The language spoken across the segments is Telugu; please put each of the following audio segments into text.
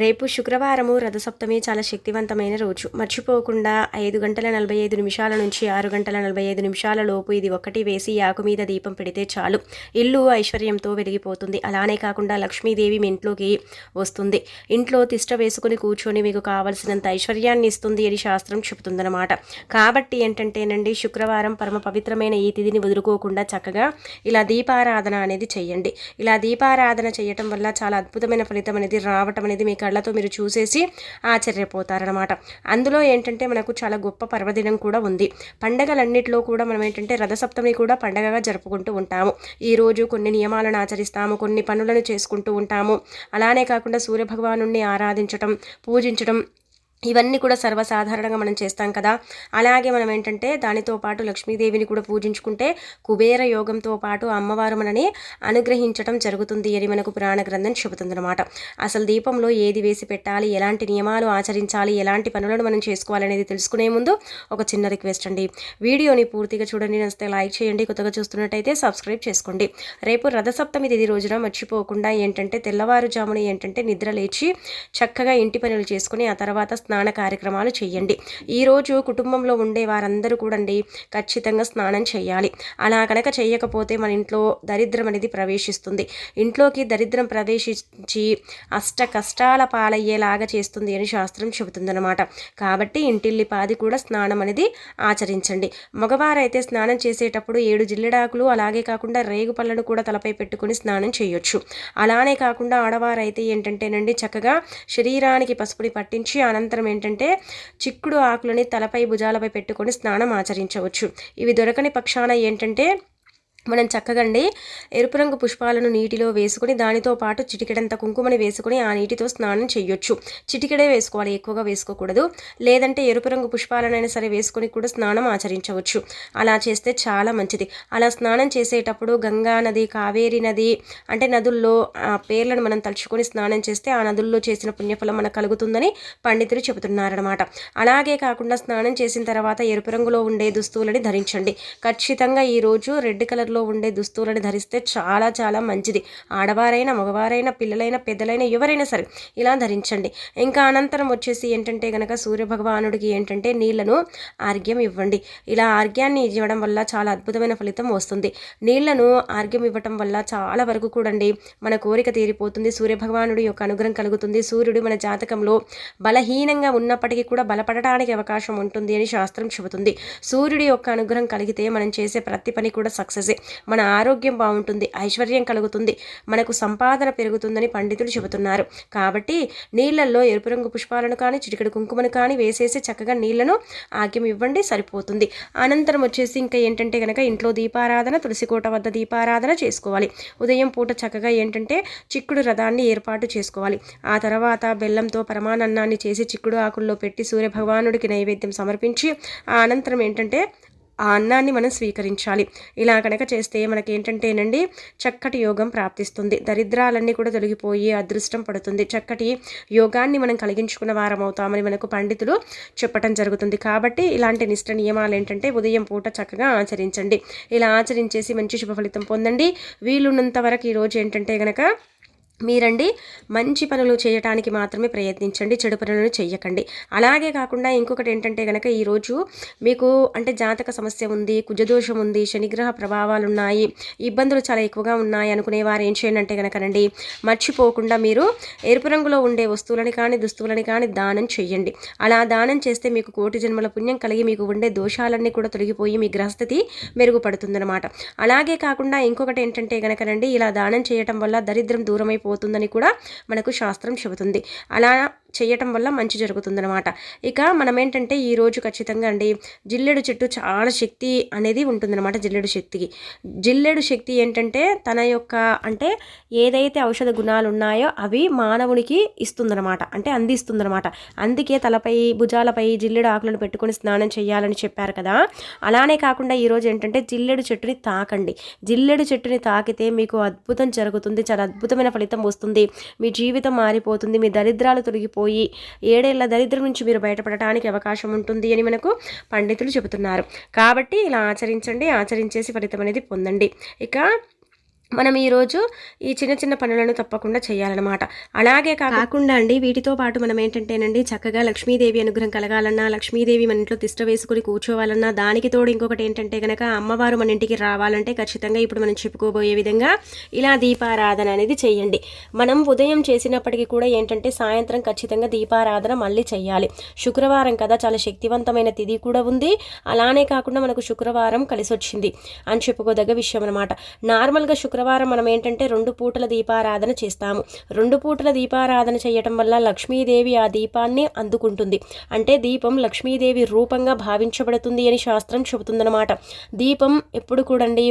రేపు శుక్రవారము రథసప్తమి చాలా శక్తివంతమైన రోజు. మర్చిపోకుండా ఐదు గంటల నలభై ఐదు నిమిషాల నుంచి ఆరు గంటల నలభై ఐదు నిమిషాల లోపు ఇది ఒకటి వేసి ఆకు మీద దీపం పెడితే చాలు. ఇల్లు ఐశ్వర్యంతో వెలిగిపోతుంది. అలానే కాకుండా లక్ష్మీదేవి మీ ఇంట్లోకి వస్తుంది. ఇంట్లో తిష్ట వేసుకుని కూర్చొని మీకు కావలసినంత ఐశ్వర్యాన్ని ఇస్తుంది అని శాస్త్రం చెబుతుందన్నమాట. కాబట్టి ఏంటంటేనండి శుక్రవారం పరమ పవిత్రమైన ఈ తిథిని వదులుకోకుండా చక్కగా ఇలా దీపారాధన అనేది చెయ్యండి ఇలా దీపారాధన చేయటం వల్ల చాలా అద్భుతమైన ఫలితం అనేది రావటం అనేది మీకు కళ్ళతో మీరు చూసేసి ఆశ్చర్యపోతారనమాట అందులో ఏంటంటే మనకు చాలా గొప్ప పర్వదినం కూడా ఉంది. పండగలన్నిటిలో కూడా మనం ఏంటంటే రథసప్తమి కూడా పండగగా జరుపుకుంటూ ఉంటాము. ఈరోజు కొన్ని నియమాలను ఆచరిస్తాము కొన్ని పనులను చేసుకుంటూ ఉంటాము. అలానే కాకుండా సూర్యభగవాను ఆరాధించటం పూజించడం ఇవన్నీ కూడా సర్వసాధారణంగా మనం చేస్తాం కదా. అలాగే మనం ఏంటంటే దానితో పాటు లక్ష్మీదేవిని కూడా పూజించుకుంటే కుబేర యోగంతో పాటు అమ్మవారు మనని అనుగ్రహించడం జరుగుతుంది అని మనకు పురాణ గ్రంథం చెబుతుందన్నమాట. అసలు దీపంలో ఏది వేసి పెట్టాలి? ఎలాంటి నియమాలు ఆచరించాలి? ఎలాంటి పనులను మనం చేసుకోవాలనేది తెలుసుకునే ముందు ఒక చిన్న రిక్వెస్ట్ అండి. వీడియోని పూర్తిగా చూడండి. నస్తే లైక్ చేయండి. కొత్తగా చూస్తున్నట్టయితే సబ్స్క్రైబ్ చేసుకోండి. రేపు రథసప్తమి తిది రోజున మర్చిపోకుండా ఏంటంటే తెల్లవారుజామున ఏంటంటే నిద్ర లేచి చక్కగా ఇంటి పనులు చేసుకుని ఆ తర్వాత స్నాన కార్యక్రమాలు చేయండి. ఈరోజు కుటుంబంలో ఉండే వారందరూ కూడండి ఖచ్చితంగా స్నానం చేయాలి. అలా కనుక చేయకపోతే మన ఇంట్లో దరిద్రం అనేది ప్రవేశిస్తుంది. ఇంట్లోకి దరిద్రం ప్రవేశించి అష్ట కష్టాల పాలయ్యేలాగా చేస్తుంది అని శాస్త్రం చెబుతుందన్నమాట. కాబట్టి ఇంటిల్లి పాది కూడా స్నానం అనేది ఆచరించండి. మగవారైతే స్నానం చేసేటప్పుడు ఏడు జిల్లెడాకులు అలాగే కాకుండా రేగు పళ్ళను కూడా తలపై పెట్టుకుని స్నానం చేయొచ్చు. అలానే కాకుండా ఆడవారైతే ఏంటంటేనండి చక్కగా శరీరానికి పసుపుని పట్టించి అనంతరం మాత్రం ఏంటంటే చిక్కుడు ఆకులని తలపై భుజాలపై పెట్టుకొని స్నానం ఆచరించవచ్చు. ఇవి దొరకని పక్షాన ఏంటంటే మనం చక్కగండి ఎరుపు రంగు పుష్పాలను నీటిలో వేసుకుని దానితో పాటు చిటికెడంత కుంకుమని వేసుకుని ఆ నీటితో స్నానం చేయొచ్చు. చిటికెడే వేసుకోవాలి ఎక్కువగా వేసుకోకూడదు. లేదంటే ఎరుపు రంగు పుష్పాలనైనా సరే వేసుకొని కూడా స్నానం ఆచరించవచ్చు. అలా చేస్తే చాలా మంచిది. అలా స్నానం చేసేటప్పుడు గంగా నది కావేరి నది అంటే నదుల్లో ఆ పేర్లను మనం తలుచుకొని స్నానం చేస్తే ఆ నదుల్లో చేసిన పుణ్యఫలం మనకు కలుగుతుందని పండితులు చెబుతున్నారనమాట అలాగే కాకుండా స్నానం చేసిన తర్వాత ఎరుపు రంగులో ఉండే దుస్తువులని ధరించండి. ఖచ్చితంగా ఈరోజు రెడ్ కలర్లో రంగులో ఉండే దుస్తువులను ధరిస్తే చాలా చాలా మంచిది. ఆడవారైనా మగవారైనా పిల్లలైనా పెద్దలైనా ఎవరైనా సరే ఇలా ధరించండి. ఇంకా అనంతరం వచ్చేసి ఏంటంటే కనుక సూర్యభగవానుడికి ఏంటంటే నీళ్ళను ఆర్గ్యం ఇవ్వండి. ఇలా ఆర్గ్యాన్ని ఇవ్వడం వల్ల చాలా అద్భుతమైన ఫలితం వస్తుంది. నీళ్ళను ఆర్గ్యం ఇవ్వటం వల్ల చాలా వరకు కూడండి మన కోరిక తీరిపోతుంది. సూర్యభగవానుడి యొక్క అనుగ్రహం కలుగుతుంది. సూర్యుడు మన జాతకంలో బలహీనంగా ఉన్నప్పటికీ కూడా బలపడటానికి అవకాశం ఉంటుంది అని శాస్త్రం చెబుతుంది. సూర్యుడి యొక్క అనుగ్రహం కలిగితే మనం చేసే ప్రతి పని కూడా సక్సెస్ మన ఆరోగ్యం బాగుంటుంది ఐశ్వర్యం కలుగుతుంది మనకు సంపాదన పెరుగుతుందని పండితులు చెబుతున్నారు. కాబట్టి నీళ్ళలో ఎరుపు రంగు పుష్పాలను కానీ చిటికడు కుంకుమను కానీ వేసేసి చక్కగా నీళ్ళను ఆగ్యం ఇవ్వండి సరిపోతుంది. అనంతరం వచ్చేసి ఇంకా ఏంటంటే కనుక ఇంట్లో దీపారాధన తులసికోట వద్ద దీపారాధన చేసుకోవాలి. ఉదయం పూట చక్కగా ఏంటంటే చిక్కుడు రథాన్ని ఏర్పాటు చేసుకోవాలి. ఆ తర్వాత బెల్లంతో పరమానన్నాన్ని చేసి చిక్కుడు ఆకుల్లో పెట్టి సూర్యభగవానుడికి నైవేద్యం సమర్పించి ఆ అనంతరం ఏంటంటే ఆ అన్నాన్ని మనం స్వీకరించాలి. ఇలా కనుక చేస్తే మనకి ఏంటంటేనండి చక్కటి యోగం ప్రాప్తిస్తుంది. దరిద్రాలన్నీ కూడా తొలగిపోయి అదృష్టం పడుతుంది. చక్కటి యోగాన్ని మనం కలిగించుకున్న వారం అవుతామని మనకు పండితులు చెప్పటం జరుగుతుంది. కాబట్టి ఇలాంటి నిష్ట నియమాలు ఏంటంటే ఉదయం పూట చక్కగా ఆచరించండి. ఇలా ఆచరించేసి మంచి శుభ ఫలితం పొందండి. వీలున్నంత వరకు ఈరోజు ఏంటంటే కనుక మీరండి మంచి పనులు చేయటానికి మాత్రమే ప్రయత్నించండి చెడు పనులను చేయకండి అలాగే కాకుండా ఇంకొకటి ఏంటంటే కనుక ఈరోజు మీకు అంటే జాతక సమస్య ఉంది కుజదోషం ఉంది శనిగ్రహ ప్రభావాలు ఉన్నాయి ఇబ్బందులు చాలా ఎక్కువగా ఉన్నాయి అనుకునే వారు ఏం చేయండి అంటే కనుకనండి మర్చిపోకుండా మీరు ఎరుపు రంగులో ఉండే వస్తువులని కానీ దుస్తువులని కానీ దానం చేయండి అలా దానం చేస్తే మీకు కోటి జన్మల పుణ్యం కలిగి మీకు ఉండే దోషాలన్నీ కూడా తొలగిపోయి మీ గ్రహస్థితి మెరుగుపడుతుందన్నమాట. అలాగే కాకుండా ఇంకొకటి ఏంటంటే కనుకనండి ఇలా దానం చేయటం వల్ల దరిద్రం దూరమైపో పోతుందని కూడా మనకు శాస్త్రం చెబుతుంది. అలా చేయటం వల్ల మంచి జరుగుతుందనమాట ఇక మనం ఏంటంటే ఈరోజు ఖచ్చితంగా అండి జిల్లెడు చెట్టు చాలా శక్తి అనేది ఉంటుందన్నమాట జిల్లెడు శక్తికి. జిల్లెడు శక్తి ఏంటంటే తన యొక్క అంటే ఏదైతే ఔషధ గుణాలు ఉన్నాయో అవి మానవునికి ఇస్తుందన్నమాట. అంటే అందిస్తుందన్నమాట. అందుకే తలపై భుజాలపై జిల్లెడు ఆకులను పెట్టుకొని స్నానం చేయాలని చెప్పారు కదా. అలానే కాకుండా ఈరోజు ఏంటంటే జిల్లెడు చెట్టుని తాకండి. జిల్లెడు చెట్టుని తాకితే మీకు అద్భుతం జరుగుతుంది. చాలా అద్భుతమైన ఫలితం వస్తుంది. మీ జీవితం మారిపోతుంది. మీ దరిద్రాలు తొలగిపో పోయి ఏడేళ్ళ దరిద్రం నుంచి మీరు బయటపడటానికి అవకాశం ఉంటుంది అని మనకు పండితులు చెబుతున్నారు. కాబట్టి ఇలా ఆచరించండి ఆచరించేసి ఫలితం అనేది పొందండి. ఇక మనం ఈరోజు ఈ చిన్న చిన్న పనులను తప్పకుండా చేయాలన్నమాట. అలాగే కాకుండా అండి వీటితో పాటు మనం ఏంటంటేనండి చక్కగా లక్ష్మీదేవి అనుగ్రహం కలగాలన్నా లక్ష్మీదేవి మన ఇంట్లో తిష్ట వేసుకుని కూర్చోవాలన్నా దానికి తోడు ఇంకొకటి ఏంటంటే కనుక అమ్మవారు మన ఇంటికి రావాలంటే ఖచ్చితంగా ఇప్పుడు మనం చెప్పుకోబోయే విధంగా ఇలా దీపారాధన అనేది చేయండి. మనం ఉదయం చేసినప్పటికీ కూడా ఏంటంటే సాయంత్రం ఖచ్చితంగా దీపారాధన మళ్ళీ చేయాలి. శుక్రవారం కదా చాలా శక్తివంతమైన తిథి కూడా ఉంది. అలానే కాకుండా మనకు శుక్రవారం కలిసి వచ్చింది అని చెప్పుకోదగ్గ విషయం అనమాట నార్మల్గా శుక్ర శుక్రవారం మనం ఏంటంటే రెండు పూటల దీపారాధన చేస్తాము. రెండు పూటల దీపారాధన చేయటం వల్ల లక్ష్మీదేవి ఆ దీపాన్ని అందుకుంటుంది. అంటే దీపం లక్ష్మీదేవి రూపంగా భావించబడుతుంది అని శాస్త్రం చెబుతుందన్నమాట. దీపం ఎప్పుడు కూడండి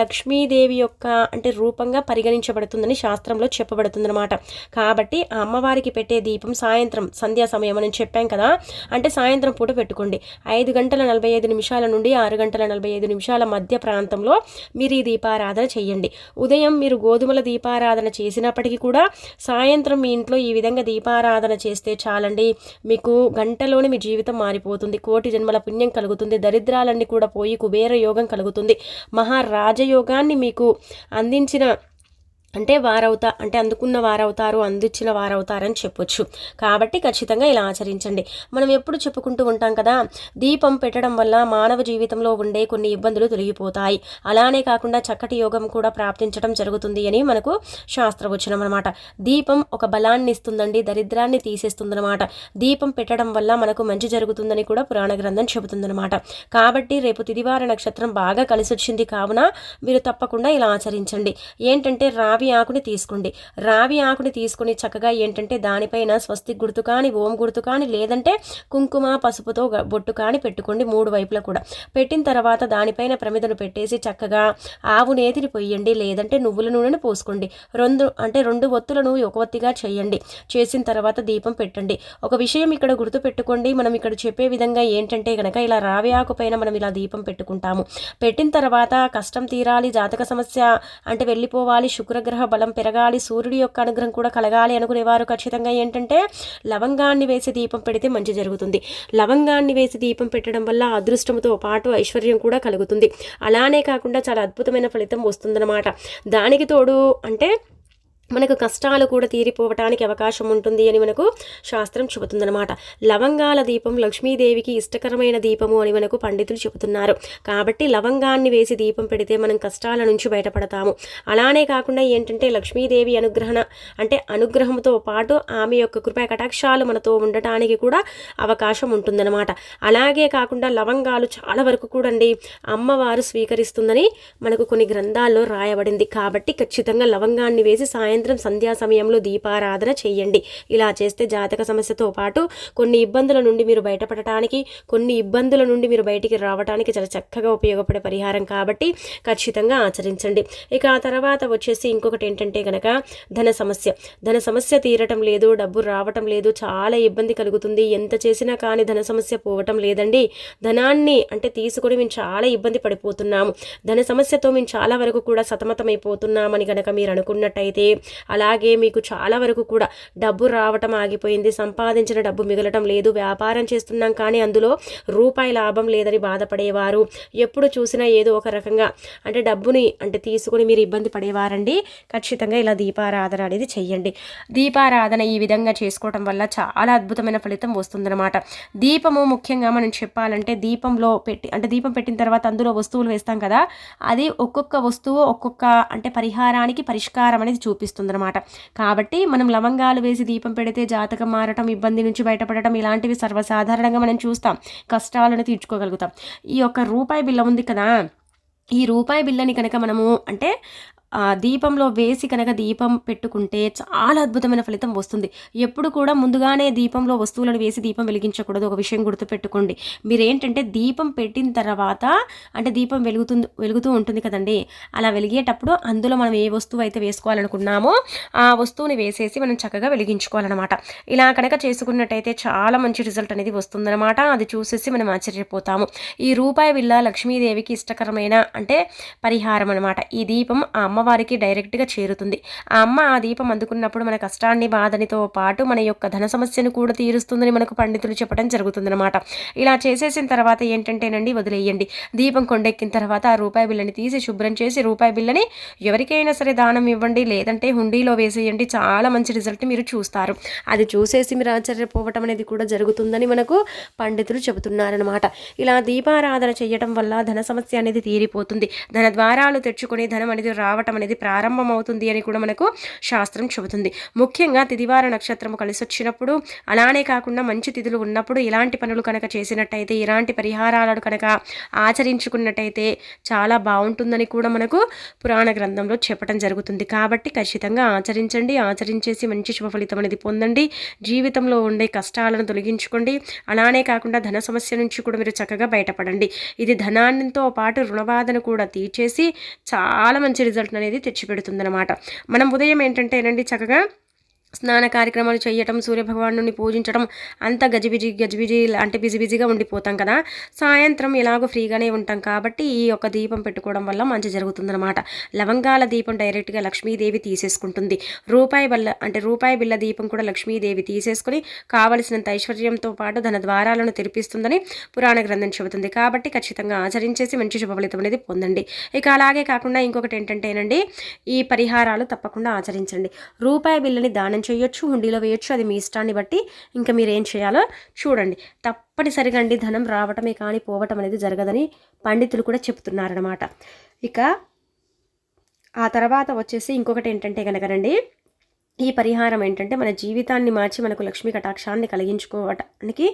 లక్ష్మీదేవి యొక్క అంటే రూపంగా పరిగణించబడుతుందని శాస్త్రంలో చెప్పబడుతుందన్నమాట. కాబట్టి ఆ అమ్మవారికి పెట్టే దీపం సాయంత్రం సంధ్యా సమయం అని చెప్పాం కదా. అంటే సాయంత్రం పూట పెట్టుకోండి. ఐదు గంటల నలభై ఐదు నిమిషాల నుండి ఆరు గంటల నలభై ఐదు నిమిషాల మధ్య ప్రాంతంలో మీరు ఈ దీపారాధన చేయండి. ఉదయం మీరు గోధుమల దీపారాధన చేసినప్పటికీ కూడా సాయంత్రం మీ ఇంట్లో ఈ విధంగా దీపారాధన చేస్తే చాలండి. మీకు గంటలోనే మీ జీవితం మారిపోతుంది. కోటి జన్మల పుణ్యం కలుగుతుంది. దరిద్రాలన్నీ కూడా పోయి కుబేర యోగం కలుగుతుంది. మహారాజయోగాన్ని మీకు అందించిన అంటే వారవుతా అంటే అందుకున్న వారవుతారు అందించిన వారవుతారని చెప్పొచ్చు. కాబట్టి ఖచ్చితంగా ఇలా ఆచరించండి. మనం ఎప్పుడు చెప్పుకుంటూ ఉంటాం కదా దీపం పెట్టడం వల్ల మానవ జీవితంలో ఉండే కొన్ని ఇబ్బందులు తొలగిపోతాయి. అలానే కాకుండా చక్కటి యోగం కూడా ప్రాప్తించడం జరుగుతుంది అని మనకు శాస్త్రవచనం అనమాట దీపం ఒక బలాన్ని ఇస్తుందండి దరిద్రాన్ని తీసేస్తుందనమాట దీపం పెట్టడం వల్ల మనకు మంచి జరుగుతుందని కూడా పురాణ గ్రంథం చెబుతుందనమాట కాబట్టి రేపు తిదివార నక్షత్రం బాగా కలిసి వచ్చింది కావున మీరు తప్పకుండా ఇలా ఆచరించండి. ఏంటంటే రా రావి ఆకుని తీసుకోండి. రావి ఆకుని తీసుకుని చక్కగా ఏంటంటే దానిపైన స్వస్తి గుర్తు కానీ ఓం గుర్తు కానీ లేదంటే కుంకుమ పసుపుతో బొట్టు కానీ పెట్టుకోండి మూడు వైపులా కూడా. పెట్టిన తర్వాత దానిపైన ప్రమిదను పెట్టేసి చక్కగా ఆవు నేతిని పొయ్యండి లేదంటే నువ్వుల నూనెను పోసుకోండి. రెండు అంటే రెండు ఒత్తులను ఒక ఒత్తిగా చేయండి. చేసిన తర్వాత దీపం పెట్టండి. ఒక విషయం ఇక్కడ గుర్తు పెట్టుకోండి. మనం ఇక్కడ చెప్పే విధంగా ఏంటంటే కనుక ఇలా రావి ఆకు పైన మనం ఇలా దీపం పెట్టుకుంటాము. పెట్టిన తర్వాత కష్టం తీరాలి జాతక సమస్య అంటే వెళ్ళిపోవాలి శుక్ర అనుగ్రహ బలం పెరగాలి సూర్యుడి యొక్క అనుగ్రహం కూడా కలగాలి అనుకునేవారు. ఖచ్చితంగా ఏంటంటే లవంగాన్ని వేసి దీపం పెడితే మంచి జరుగుతుంది. లవంగాన్ని వేసి దీపం పెట్టడం వల్ల అదృష్టంతో పాటు ఐశ్వర్యం కూడా కలుగుతుంది. అలానే కాకుండా చాలా అద్భుతమైన ఫలితం వస్తుందన్నమాట. దానికి తోడు అంటే మనకు కష్టాలు కూడా తీరిపోవటానికి అవకాశం ఉంటుంది అని మనకు శాస్త్రం చెబుతుందనమాట లవంగాల దీపం లక్ష్మీదేవికి ఇష్టకరమైన దీపము అని మనకు పండితులు చెబుతున్నారు. కాబట్టి లవంగాన్ని వేసి దీపం పెడితే మనం కష్టాల నుంచి బయటపడతాము. అలానే కాకుండా ఏంటంటే లక్ష్మీదేవి అనుగ్రహణ అంటే అనుగ్రహంతో పాటు ఆమె యొక్క కృపా కటాక్షాలు మనతో ఉండటానికి కూడా అవకాశం ఉంటుందన్నమాట. అలాగే కాకుండా లవంగాలు చాలా వరకు కూడా అండి అమ్మవారు స్వీకరిస్తుందని మనకు కొన్ని గ్రంథాల్లో రాయబడింది. కాబట్టి ఖచ్చితంగా లవంగాన్ని వేసి సాయం సాయంత్రం సంధ్యా సమయంలో దీపారాధన చేయండి. ఇలా చేస్తే జాతక సమస్యతో పాటు కొన్ని ఇబ్బందుల నుండి మీరు బయటపడటానికి కొన్ని ఇబ్బందుల నుండి మీరు బయటికి రావడానికి చాలా చక్కగా ఉపయోగపడే పరిహారం కాబట్టి ఖచ్చితంగా ఆచరించండి. ఇక ఆ తర్వాత వచ్చేసి ఇంకొకటి ఏంటంటే కనుక ధన సమస్య. ధన సమస్య తీరటం లేదు డబ్బు రావటం లేదు చాలా ఇబ్బంది కలుగుతుంది. ఎంత చేసినా కానీ ధన సమస్య పోవటం లేదండి. ధనాన్ని అంటే తీసుకొని మేము చాలా ఇబ్బంది పడిపోతున్నాము. ధన సమస్యతో మేము చాలా వరకు కూడా సతమతమైపోతున్నామని కనుక మీరు అనుకున్నట్టయితే అలాగే మీకు చాలా వరకు కూడా డబ్బు రావటం ఆగిపోయింది. సంపాదించిన డబ్బు మిగలటం లేదు. వ్యాపారం చేస్తున్నాం కానీ అందులో రూపాయి లాభం లేదని బాధపడేవారు. ఎప్పుడు చూసినా ఏదో ఒక రకంగా అంటే డబ్బుని అంటే తీసుకుని మీరు ఇబ్బంది పడేవారండి. ఖచ్చితంగా ఇలా దీపారాధన అనేది చెయ్యండి. దీపారాధన ఈ విధంగా చేసుకోవటం వల్ల చాలా అద్భుతమైన ఫలితం వస్తుందన్నమాట. దీపము ముఖ్యంగా మనం చెప్పాలంటే దీపంలో పెట్టి అంటే దీపం పెట్టిన తర్వాత అందులో వస్తువులు వేస్తాం కదా అది ఒక్కొక్క వస్తువు ఒక్కొక్క అంటే పరిహారానికి పరిష్కారం అనేది చూపిస్తుంది. అనమాట కాబట్టి మనం లవంగాలు వేసి దీపం పెడితే జాతకం మారటం ఇబ్బంది నుంచి బయటపడటం ఇలాంటివి సర్వసాధారణంగా మనం చూస్తాం. కష్టాలను తీర్చుకోగలుగుతాం. ఈ యొక్క రూపాయి బిల్ల ఉంది కదా? ఈ రూపాయి బిల్లని కనుక మనము అంటే దీపంలో వేసి కనుక దీపం పెట్టుకుంటే చాలా అద్భుతమైన ఫలితం వస్తుంది. ఎప్పుడు కూడా ముందుగానే దీపంలో వస్తువులను వేసి దీపం వెలిగించకూడదు. ఒక విషయం గుర్తుపెట్టుకోండి. మీరేంటంటే దీపం పెట్టిన తర్వాత అంటే దీపం వెలుగుతుంది వెలుగుతూ ఉంటుంది కదండి. అలా వెలిగేటప్పుడు అందులో మనం ఏ వస్తువు అయితే వేసుకోవాలనుకున్నామో ఆ వస్తువుని వేసేసి మనం చక్కగా వెలిగించుకోవాలన్నమాట. ఇలా కనుక చేసుకున్నట్టయితే చాలా మంచి రిజల్ట్ అనేది వస్తుందన్నమాట. అది చూసేసి మనం ఆశ్చర్యపోతాము. ఈ రూపాయి విల్ల లక్ష్మీదేవికి ఇష్టకరమైన అంటే పరిహారం అనమాట ఈ దీపం ఆ అమ్మ అమ్మవారికి డైరెక్ట్గా చేరుతుంది. ఆ అమ్మ ఆ దీపం అందుకున్నప్పుడు మన కష్టాన్ని బాధనితో పాటు మన యొక్క ధన సమస్యను కూడా తీరుస్తుందని మనకు పండితులు చెప్పడం జరుగుతుందన్నమాట. ఇలా చేసేసిన తర్వాత ఏంటంటేనండి వదిలేయండి. దీపం కొండెక్కిన తర్వాత ఆ రూపాయి బిల్లని తీసి శుభ్రం చేసి రూపాయి బిల్లని ఎవరికైనా సరే దానం ఇవ్వండి లేదంటే హుండీలో వేసేయండి. చాలా మంచి రిజల్ట్ మీరు చూస్తారు. అది చూసేసి మీరు ఆశ్చర్యపోవటం అనేది కూడా జరుగుతుందని మనకు పండితులు చెబుతున్నారనమాట ఇలా దీపారాధన చేయటం వల్ల ధన సమస్య అనేది తీరిపోతుంది. ధన ద్వారాలు తెచ్చుకొని ధనం అనేది రావటం అనేది ప్రారంభమవుతుంది అని కూడా మనకు శాస్త్రం చెబుతుంది. ముఖ్యంగా తిదివార నక్షత్రము కలిసి వచ్చినప్పుడు అలానే కాకుండా మంచి తిథులు ఉన్నప్పుడు ఇలాంటి పనులు కనుక చేసినట్టయితే ఇలాంటి పరిహారాలను కనుక ఆచరించుకున్నట్టయితే చాలా బాగుంటుందని కూడా మనకు పురాణ గ్రంథంలో చెప్పడం జరుగుతుంది. కాబట్టి ఖచ్చితంగా ఆచరించండి ఆచరించేసి మంచి శుభ ఫలితం అనేది పొందండి. జీవితంలో ఉండే కష్టాలను తొలగించుకోండి. అలానే కాకుండా ధన సమస్య నుంచి కూడా మీరు చక్కగా బయటపడండి. ఇది ధనాన్నితో పాటు రుణబాధను కూడా తీర్చేసి చాలా మంచి రిజల్ట్ అనేది తెచ్చిపెడుతుందన్నమాట. మనం ఉదయం ఏంటంటేనండి చక్కగా స్నాన కార్యక్రమాలు చేయటం సూర్యభగవాను పూజించడం అంత గజిబిజి గజిబిజి అంటే బిజీ బిజీగా ఉండిపోతాం కదా. సాయంత్రం ఎలాగో ఫ్రీగానే ఉంటాం కాబట్టి ఈ యొక్క దీపం పెట్టుకోవడం వల్ల మంచి జరుగుతుందన్నమాట. లవంగాల దీపం డైరెక్ట్గా లక్ష్మీదేవి తీసేసుకుంటుంది. రూపాయి బల్ల అంటే రూపాయి బిల్ల దీపం కూడా లక్ష్మీదేవి తీసేసుకుని కావలసినంత ఐశ్వర్యంతో పాటు ధన ద్వారాలను తెరిపిస్తుందని పురాణ గ్రంథం చెబుతుంది. కాబట్టి ఖచ్చితంగా ఆచరించేసి మంచి శుభఫలితం అనేది పొందండి. ఇక అలాగే కాకుండా ఇంకొకటి ఏంటంటేనండి ఈ పరిహారాలు తప్పకుండా ఆచరించండి. రూపాయి బిల్లని దానం దానం చేయొచ్చు? హుండీలో వేయొచ్చు. అది మీ ఇష్టాన్ని బట్టి ఇంకా మీరు ఏం చేయాలో చూడండి. తప్పనిసరిగా అండి ధనం రావటమే కానీ పోవటం అనేది జరగదని పండితులు కూడా చెప్తున్నారనమాట ఇక ఆ తర్వాత వచ్చేసి ఇంకొకటి ఏంటంటే కనుకనండి ఈ పరిహారం ఏంటంటే మన జీవితాన్ని మార్చి మనకు లక్ష్మీ కటాక్షాన్ని కలిగించుకోవటానికి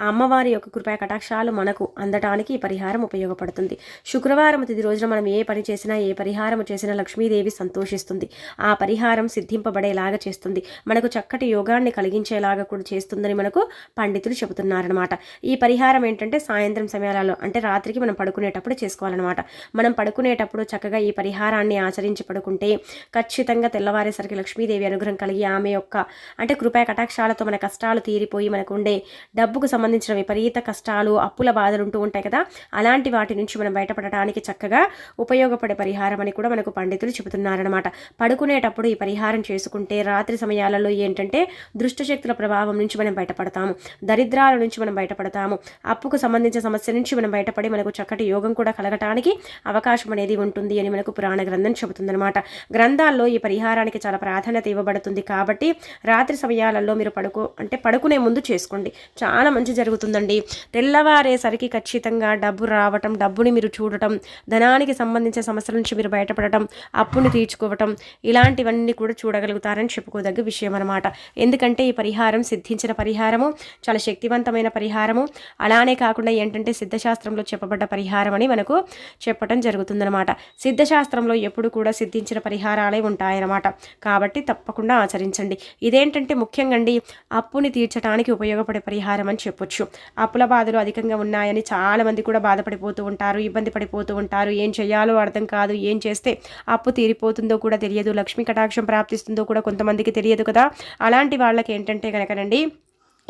అమ్మవారి యొక్క కృపా కటాక్షాలు మనకు అందటానికి ఈ పరిహారం ఉపయోగపడుతుంది. శుక్రవారం తిది రోజున మనం ఏ పని చేసినా ఏ పరిహారం చేసినా లక్ష్మీదేవి సంతోషిస్తుంది. ఆ పరిహారం సిద్ధింపబడేలాగా చేస్తుంది. మనకు చక్కటి యోగాన్ని కలిగించేలాగా కూడా చేస్తుందని మనకు పండితులు చెబుతున్నారనమాట ఈ పరిహారం ఏంటంటే సాయంత్రం సమయాలలో అంటే రాత్రికి మనం పడుకునేటప్పుడు చేసుకోవాలన్నమాట. మనం పడుకునేటప్పుడు చక్కగా ఈ పరిహారాన్ని ఆచరించి పడుకుంటే ఖచ్చితంగా తెల్లవారేసరికి లక్ష్మీదేవి అనుగ్రహం అనుగ్రహం కలిగి ఆమె యొక్క అంటే కృపా కటాక్షాలతో మన కష్టాలు తీరిపోయి మనకు ఉండే డబ్బుకు సంబంధించిన విపరీత కష్టాలు అప్పుల బాధలు ఉంటూ ఉంటాయి కదా. అలాంటి వాటి నుంచి మనం బయటపడటానికి చక్కగా ఉపయోగపడే పరిహారం అని కూడా మనకు పండితులు చెబుతున్నారనమాట పడుకునేటప్పుడు ఈ పరిహారం చేసుకుంటే రాత్రి సమయాలలో ఏంటంటే దృష్టశక్తుల ప్రభావం నుంచి మనం బయటపడతాము దరిద్రాల నుంచి మనం బయటపడతాము అప్పుకు సంబంధించిన సమస్య నుంచి మనం బయటపడి మనకు చక్కటి యోగం కూడా కలగటానికి అవకాశం అనేది ఉంటుంది అని మనకు పురాణ గ్రంథం చెబుతుందన్నమాట. గ్రంథాల్లో ఈ పరిహారానికి చాలా ప్రాధాన్యత ఇవ్వబడుతుంది. పడుతుంది. కాబట్టి రాత్రి సమయాలలో మీరు పడుకో అంటే పడుకునే ముందు చేసుకోండి. చాలా మంచి జరుగుతుందండి. తెల్లవారేసరికి ఖచ్చితంగా డబ్బు రావటం డబ్బుని మీరు చూడటం ధనానికి సంబంధించిన సమస్యల నుంచి మీరు బయటపడటం అప్పుని తీర్చుకోవటం ఇలాంటివన్నీ కూడా చూడగలుగుతారని చెప్పుకోదగ్గ విషయం అనమాట ఎందుకంటే ఈ పరిహారం సిద్ధించిన పరిహారము చాలా శక్తివంతమైన పరిహారము. అలానే కాకుండా ఏంటంటే సిద్ధశాస్త్రంలో చెప్పబడ్డ పరిహారం అని మనకు చెప్పడం జరుగుతుందనమాట సిద్ధశాస్త్రంలో ఎప్పుడు కూడా సిద్ధించిన పరిహారాలే ఉంటాయన్నమాట. కాబట్టి తప్పకుండా తప్పకుండా ఆచరించండి. ఇదేంటంటే ముఖ్యంగా అండి అప్పుని తీర్చడానికి ఉపయోగపడే పరిహారం అని చెప్పొచ్చు. అప్పుల బాధలు అధికంగా ఉన్నాయని చాలామంది కూడా బాధపడిపోతూ ఉంటారు ఇబ్బంది పడిపోతూ ఉంటారు. ఏం చేయాలో అర్థం కాదు ఏం చేస్తే అప్పు తీరిపోతుందో కూడా తెలియదు లక్ష్మీ కటాక్షం ప్రాప్తిస్తుందో కూడా కొంతమందికి తెలియదు కదా. అలాంటి వాళ్ళకి ఏంటంటే కనుకనండి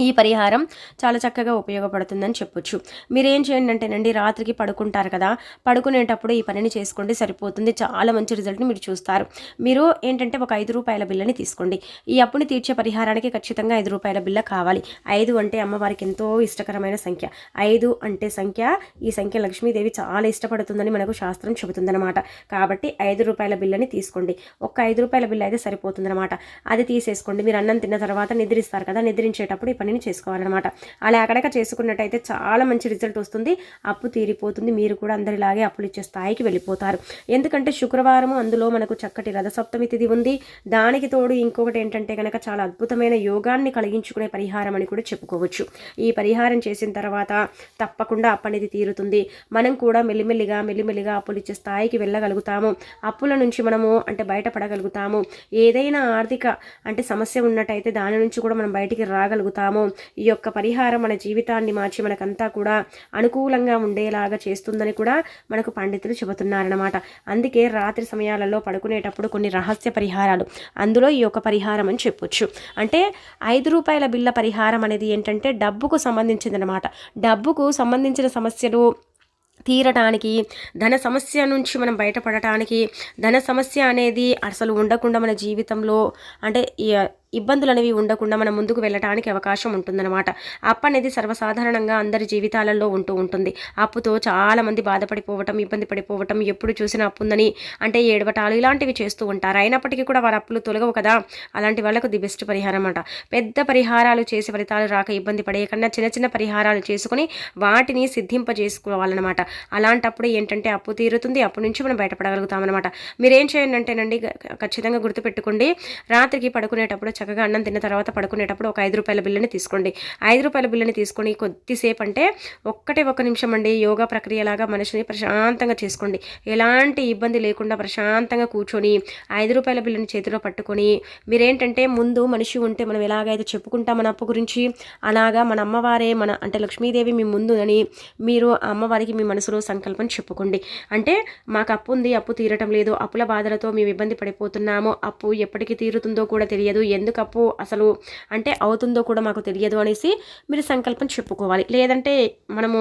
ఈ పరిహారం చాలా చక్కగా ఉపయోగపడుతుందని చెప్పొచ్చు. మీరేం చేయండి అంటేనండి రాత్రికి పడుకుంటారు కదా పడుకునేటప్పుడు ఈ పనిని చేసుకోండి సరిపోతుంది. చాలా మంచి రిజల్ట్ని మీరు చూస్తారు. మీరు ఏంటంటే ఒక ఐదు రూపాయల బిల్లని తీసుకోండి. ఈ అప్పుని తీర్చే పరిహారానికి ఖచ్చితంగా ఐదు రూపాయల బిల్ల కావాలి. ఐదు అంటే అమ్మవారికి ఎంతో ఇష్టకరమైన సంఖ్య. ఐదు అంటే సంఖ్య ఈ సంఖ్య లక్ష్మీదేవి చాలా ఇష్టపడుతుందని మనకు శాస్త్రం చెబుతుందన్నమాట. కాబట్టి ఐదు రూపాయల బిల్లని తీసుకోండి. ఒక్క ఐదు రూపాయల బిల్లు అయితే సరిపోతుందన్నమాట. అది తీసేసుకోండి. మీరు అన్నం తిన్న తర్వాత నిద్రిస్తారు కదా నిద్రించేటప్పుడు ఈ పని పనిని చేసుకోవాలన్నమాట. అలా అక్కడక చేసుకున్నట్టయితే చాలా మంచి రిజల్ట్ వస్తుంది. అప్పు తీరిపోతుంది. మీరు కూడా అందరిలాగే అప్పులు ఇచ్చే స్థాయికి వెళ్ళిపోతారు. ఎందుకంటే శుక్రవారం అందులో మనకు చక్కటి రథసప్తమి తిథి ఉంది. దానికి తోడు ఇంకొకటి ఏంటంటే కనుక చాలా అద్భుతమైన యోగాన్ని కలిగించుకునే పరిహారం అని కూడా చెప్పుకోవచ్చు. ఈ పరిహారం చేసిన తర్వాత తప్పకుండా అప్పనేది తీరుతుంది. మనం కూడా మెల్లిమెల్లిగా మెల్లిమెల్లిగా అప్పులు ఇచ్చే స్థాయికి వెళ్ళగలుగుతాము. అప్పుల నుంచి మనము అంటే బయటపడగలుగుతాము. ఏదైనా ఆర్థిక అంటే సమస్య ఉన్నట్టయితే దాని నుంచి కూడా మనం బయటికి రాగలుగుతాము. ఈ యొక్క పరిహారం మన జీవితాన్ని మార్చి మనకంతా కూడా అనుకూలంగా ఉండేలాగా చేస్తుందని కూడా మనకు పండితులు చెబుతున్నారనమాట అందుకే రాత్రి సమయాలలో పడుకునేటప్పుడు కొన్ని రహస్య పరిహారాలు. అందులో ఈ యొక్క పరిహారం అని చెప్పొచ్చు. అంటే ఐదు రూపాయల బిల్ల పరిహారం అనేది ఏంటంటే డబ్బుకు సంబంధించిందనమాట డబ్బుకు సంబంధించిన సమస్యలు తీరటానికి ధన సమస్య నుంచి మనం బయటపడటానికి ధన సమస్య అనేది అసలు ఉండకుండా మన జీవితంలో అంటే ఇబ్బందులు అనేవి ఉండకుండా మనం ముందుకు వెళ్ళడానికి అవకాశం ఉంటుందన్నమాట. అప్పు అనేది సర్వసాధారణంగా అందరి జీవితాలలో ఉంటూ ఉంటుంది. అప్పుతో చాలామంది బాధపడిపోవటం ఇబ్బంది పడిపోవటం ఎప్పుడు చూసినా అప్పు ఉందని అంటే ఏడవటాలు ఇలాంటివి చేస్తూ ఉంటారు. అయినప్పటికీ కూడా వారు అప్పులు తొలగవు కదా? అలాంటి వాళ్ళకు ది బెస్ట్ పరిహారం అన్నమాట పెద్ద పరిహారాలు చేసి ఫలితాలు రాక ఇబ్బంది పడేయకుండా చిన్న చిన్న పరిహారాలు చేసుకుని వాటిని సిద్ధింపజేసుకోవాలన్నమాట. అలాంటప్పుడు ఏంటంటే అప్పు తీరుతుంది అప్పు నుంచి మనం బయటపడగలుగుతామన్నమాట. మీరేం చేయండి అంటేనండి ఖచ్చితంగా గుర్తుపెట్టుకోండి. రాత్రికి పడుకునేటప్పుడు చక్కగా అన్నం తిన్న తర్వాత పడుకునేటప్పుడు ఒక ఐదు రూపాయల బిల్లుని తీసుకోండి. ఐదు రూపాయల బిల్లుని తీసుకొని కొద్దిసేపు అంటే ఒక్కటే ఒక నిమిషం అండి యోగా ప్రక్రియలాగా మనిషిని ప్రశాంతంగా చేసుకోండి. ఎలాంటి ఇబ్బంది లేకుండా ప్రశాంతంగా కూర్చొని ఐదు రూపాయల బిల్లుని చేతిలో పట్టుకొని మీరేంటంటే ముందు మనిషి ఉంటే మనం ఎలాగైతే చెప్పుకుంటాం మన అప్పు గురించి అలాగా మన అమ్మవారే మన అంటే లక్ష్మీదేవి మీ ముందు అని మీరు అమ్మవారికి మీ మనసులో సంకల్పం చెప్పుకోండి. అంటే మాకు అప్పు ఉంది అప్పు తీరటం లేదు అప్పుల బాధలతో మేము ఇబ్బంది పడిపోతున్నాము అప్పు ఎప్పటికీ తీరుతుందో కూడా తెలియదు ఎందుకు ఎందుకప్పు అసలు అంటే అవుతుందో కూడా మాకు తెలియదు అనేసి మీరు సంకల్పం చెప్పుకోవాలి. లేదంటే మనము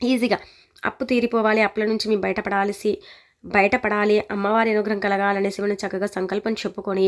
ఈజీగా అప్పు తీరిపోవాలి అప్పుల నుంచి మేము బయటపడాల్సి బయటపడాలి అమ్మవారి అనుగ్రహం కలగాలనేసి మనం చక్కగా సంకల్పం చెప్పుకొని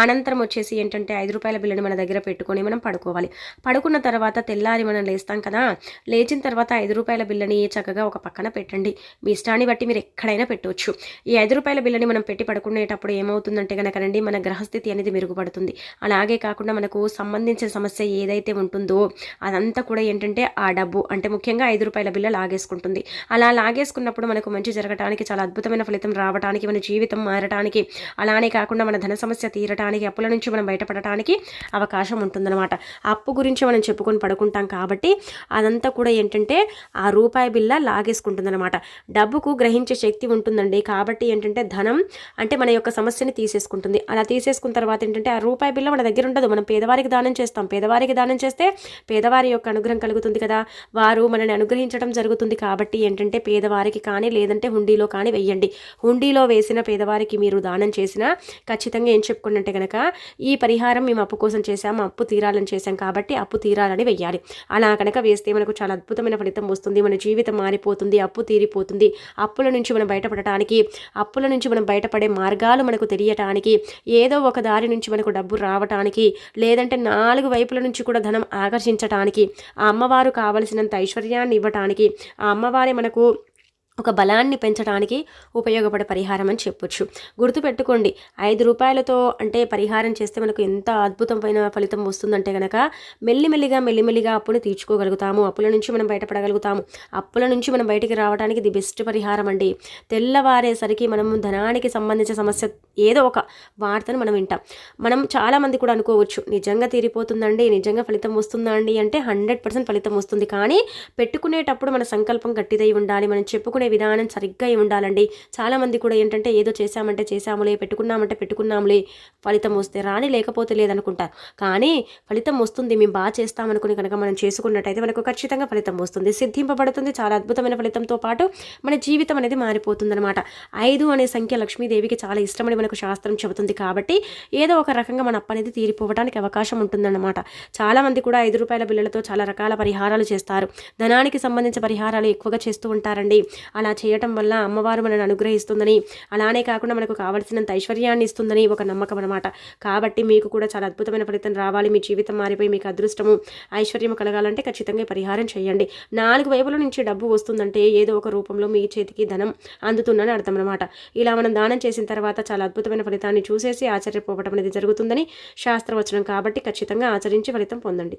అనంతరం వచ్చేసి ఏంటంటే ఐదు రూపాయల బిల్లుని మన దగ్గర పెట్టుకొని మనం పడుకోవాలి. పడుకున్న తర్వాత తెల్లారి మనం లేస్తాం కదా లేచిన తర్వాత ఐదు రూపాయల బిల్లుని చక్కగా ఒక పక్కన పెట్టండి. మీ ఇష్టాన్ని బట్టి మీరు ఎక్కడైనా పెట్టవచ్చు. ఈ ఐదు రూపాయల బిల్లుని మనం పెట్టి పడుకునేటప్పుడు ఏమవుతుందంటే కనుకనండి మన గ్రహస్థితి అనేది మెరుగుపడుతుంది. అలాగే కాకుండా మనకు సంబంధించిన సమస్య ఏదైతే ఉంటుందో అదంతా కూడా ఏంటంటే ఆ డబ్బు అంటే ముఖ్యంగా ఐదు రూపాయల బిల్లు లాగేసుకుంటుంది. అలా లాగేసుకున్నప్పుడు మనకు మంచి జరగడానికి చాలా అద్భుతం అద్భుతమైన ఫలితం రావడానికి మన జీవితం మారటానికి అలానే కాకుండా మన ధన సమస్య తీరటానికి అప్పుల నుంచి మనం బయటపడటానికి అవకాశం ఉంటుందన్నమాట. అప్పు గురించి మనం చెప్పుకొని పడుకుంటాం కాబట్టి అదంతా కూడా ఏంటంటే ఆ రూపాయి బిల్ల లాగేసుకుంటుందన్నమాట. డబ్బుకు గ్రహించే శక్తి ఉంటుందండి. కాబట్టి ఏంటంటే ధనం అంటే మన యొక్క సమస్యని తీసేసుకుంటుంది. అలా తీసేసుకున్న తర్వాత ఏంటంటే ఆ రూపాయి బిల్ల మన దగ్గర ఉండదు. మనం పేదవారికి దానం చేస్తాం. పేదవారికి దానం చేస్తే పేదవారి యొక్క అనుగ్రహం కలుగుతుంది కదా. వారు మనని అనుగ్రహించడం జరుగుతుంది కాబట్టి ఏంటంటే పేదవారికి కానీ లేదంటే హుండీలో కానీ వెయ్యండి. చేయండి హుండీలో వేసిన పేదవారికి మీరు దానం చేసినా ఖచ్చితంగా ఏం చెప్పుకున్నట్టే కనుక ఈ పరిహారం మేము అప్పు కోసం చేసాము అప్పు తీరాలని చేశాం కాబట్టి అప్పు తీరాలని వెయ్యాలి. అలా కనుక వేస్తే మనకు చాలా అద్భుతమైన ఫలితం వస్తుంది మన జీవితం మారిపోతుంది అప్పు తీరిపోతుంది. అప్పుల నుంచి మనం బయటపడటానికి అప్పుల నుంచి మనం బయటపడే మార్గాలు మనకు తెలియటానికి ఏదో ఒక దారి నుంచి మనకు డబ్బు రావటానికి లేదంటే నాలుగు వైపుల నుంచి కూడా ధనం ఆకర్షించటానికి ఆ అమ్మవారు కావలసినంత ఐశ్వర్యాన్ని ఇవ్వటానికి ఆ అమ్మవారి మనకు ఒక బలాన్ని పెంచడానికి ఉపయోగపడే పరిహారం అని చెప్పొచ్చు. గుర్తుపెట్టుకోండి ఐదు రూపాయలతో అంటే పరిహారం చేస్తే మనకు ఎంత అద్భుతమైన ఫలితం వస్తుందంటే కనుక మెల్లిమెల్లిగా మెల్లిమెల్లిగా అప్పుని తీర్చుకోగలుగుతాము. అప్పుల నుంచి మనం బయటపడగలుగుతాము. అప్పుల నుంచి మనం బయటికి రావడానికి ది బెస్ట్ పరిహారం అండి. తెల్లవారేసరికి మనం ధనానికి సంబంధించిన సమస్య ఏదో ఒక వార్తను మనం వింటాం. మనం చాలామంది కూడా అనుకోవచ్చు నిజంగా తీరిపోతుందండి నిజంగా ఫలితం వస్తుందా అండి అంటే హండ్రెడ్ పర్సెంట్ ఫలితం వస్తుంది. కానీ పెట్టుకునేటప్పుడు మన సంకల్పం గట్టిదై ఉండాలి. మనం చెప్పుకునే పెట్టుకునే విధానం సరిగ్గా ఉండాలండి. చాలామంది కూడా ఏంటంటే ఏదో చేశామంటే చేశాములే పెట్టుకున్నామంటే పెట్టుకున్నాములే ఫలితం వస్తే రాని లేకపోతే లేదనుకుంటారు. కానీ ఫలితం వస్తుంది మేము బాగా చేస్తామనుకుని కనుక మనం చేసుకున్నట్టయితే మనకు ఖచ్చితంగా ఫలితం వస్తుంది. సిద్ధింపబడుతుంది చాలా అద్భుతమైన ఫలితంతో పాటు మన జీవితం అనేది మారిపోతుందన్నమాట. ఐదు అనే సంఖ్య లక్ష్మీదేవికి చాలా ఇష్టమని మనకు శాస్త్రం చెబుతుంది కాబట్టి ఏదో ఒక రకంగా మన అప్ప అనేది తీరిపోవడానికి అవకాశం ఉంటుందన్నమాట. చాలామంది కూడా ఐదు రూపాయల బిల్లులతో చాలా రకాల పరిహారాలు చేస్తారు. ధనానికి సంబంధించిన పరిహారాలు ఎక్కువగా చేస్తూ ఉంటారండి. అలా చేయటం వల్ల అమ్మవారు మనల్ని అనుగ్రహిస్తుందని అలానే కాకుండా మనకు కావలసినంత ఐశ్వర్యాన్ని ఇస్తుందని ఒక నమ్మకం అనమాట కాబట్టి మీకు కూడా చాలా అద్భుతమైన ఫలితం రావాలి. మీ జీవితం మారిపోయి మీకు అదృష్టము ఐశ్వర్యం కలగాలంటే ఖచ్చితంగా పరిహారం చేయండి. నాలుగు వైపుల నుంచి డబ్బు వస్తుందంటే ఏదో ఒక రూపంలో మీ చేతికి ధనం అందుతుందని అర్థం అనమాట ఇలా మనం దానం చేసిన తర్వాత చాలా అద్భుతమైన ఫలితాన్ని చూసేసి ఆశ్చర్యపోవడం అనేది జరుగుతుందని శాస్త్రవచనం కాబట్టి ఖచ్చితంగా ఆచరించి ఫలితం పొందండి.